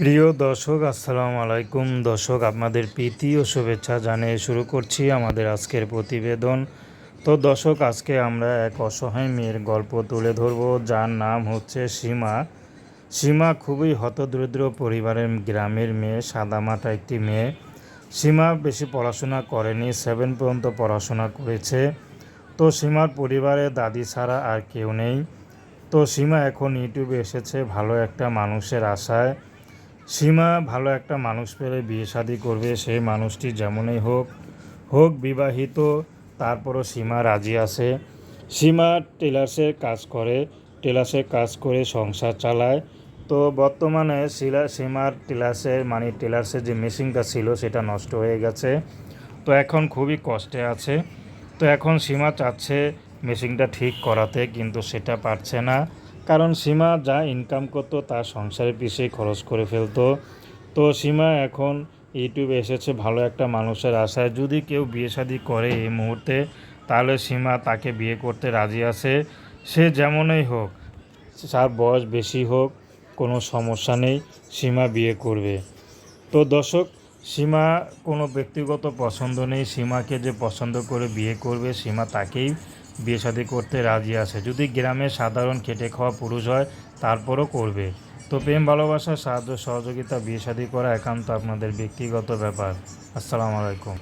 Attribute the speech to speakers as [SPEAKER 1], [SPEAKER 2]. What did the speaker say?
[SPEAKER 1] প্রিয় দর্শক, আসসালামু আলাইকুম। দর্শক, আপনাদের প্রীতি ও শুভেচ্ছা জানিয়ে শুরু করছি আমাদের আজকের প্রতিবেদন। তো দর্শক, আজকে আমরা এক অসহায় মেয়ের গল্প তুলে ধরব, যার নাম হচ্ছে সীমা। সীমা খুবই হতদরিদ্র পরিবারের গ্রামের মেয়ে, সাদামাটা একটি মেয়ে। সীমা বেশি পড়াশোনা করেনি সেভেন পর্যন্ত পড়াশোনা করেছে। তো সীমার পরিবারে দাদি ছাড়া আর কেউ নেই। তো সীমা এখন ইউটিউবে এসেছে ভালো একটা মানুষের আশায়। সীমা ভালো একটা মানুষ পেলে বিয়ে শাদি করবে, সেই মানুষটি যেমনই হোক হোক বিবাহিত, তারপরও সীমা রাজি আছে। সীমা টেলার্সের কাজ করে টেলার্সের কাজ করে সংসার চালায়। তো বর্তমানে শিলা, সীমার টেলার্সের মানে টেলার্সের যে মেশিনটা ছিল, সেটা নষ্ট হয়ে গেছে। তো এখন খুবই কষ্টে আছে। তো এখন সীমা চাচ্ছে মেশিনটা ঠিক করাতে, কিন্তু সেটা পারছে না। কারণ সীমা যা ইনকাম করতো তার সংসারের পিছিয়ে খরচ করে ফেলতো। তো সীমা এখন ইউটিউবে এসেছে ভালো একটা মানুষের আশায়। যদি কেউ বিয়ে শাদি করে এই মুহূর্তে, তাহলে সীমা তাকে বিয়ে করতে রাজি আছে। সে যেমনই হোক, তার বয়স বেশি হোক, কোনো সমস্যা নেই, সীমা বিয়ে করবে। তো দর্শক, সীমা কোনো ব্যক্তিগত পছন্দ নেই। সীমাকে যে পছন্দ করে বিয়ে করবে, সীমা তাকেই বিয়ে শাদী করতে রাজি আছে। যদি গ্রামে সাধারণ খেটে খাওয়া পুরুষ হয়, তারপরও করবে। তো প্রেম, ভালোবাসা, সাহায্য, সহযোগিতা বিয়ে শাদী করা একান্ত আপনাদের ব্যক্তিগত ব্যাপার। আসসালামু আলাইকুম।